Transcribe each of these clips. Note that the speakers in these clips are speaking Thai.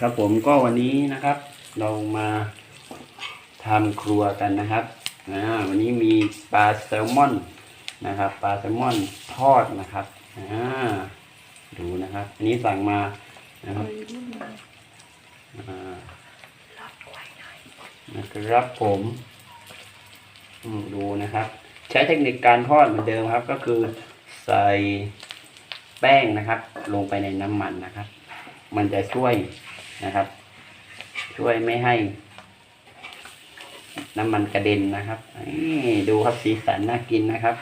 ครับผมก็วันนี้นะครับ เรามาทำครัวกันนะครับอ่าวันนี้มีปลาแซลมอนนะครับปลาแซลมอนทอดนะครับอ่าดูนะครับ อันนี้สั่งมานะครับอ่านะครับผมอืม ดูนะครับ ใช้เทคนิคการทอดเหมือนเดิมครับ ก็คือใส่แป้งนะครับ ลงไปในน้ำมันนะครับ มันจะช่วยนะครับ ช่วยไม่ให้ น้ำมันกระเด็นนะครับนี่ดูครับสีสันน่ากินนะครับ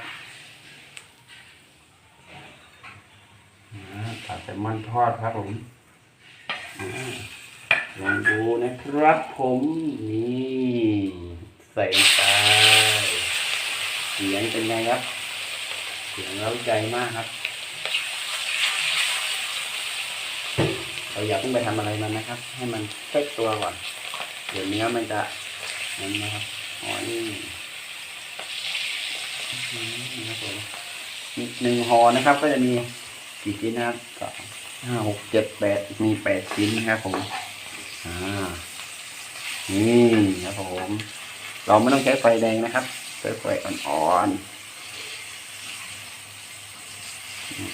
อ่าผัดแซลมอนทอดครับผมอ่าลองดูนะครับผม นี่ ใส่ไป เสียงเป็นไงครับ เสียงเร้าใจมากครับ เราอย่าเพิ่งไปทำอะไรมันนะครับ ให้มันเซ็ตตัวก่อน เดี๋ยวเนื้อมันจะนั่นนะครับอ๋อนี่นะครับผมหนึ่งห่อนะครับ ก็จะมีกี่ชิ้นนะครับสองห้าหกเจ็ดแปดมีแปดชิ้นนะครับผมอ่านี่ครับผม เราไม่ต้องใช้ไฟแดงนะครับ ค่อยๆอ่อนๆ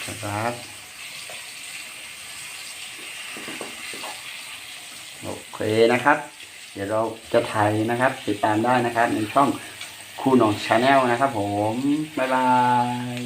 นะครับโอเคนะครับ เดี๋ยวเราจะถ่ายนะครับ ติดตามได้นะครับ ในช่องคูนองชาแนลนะครับผม บ๊ายบาย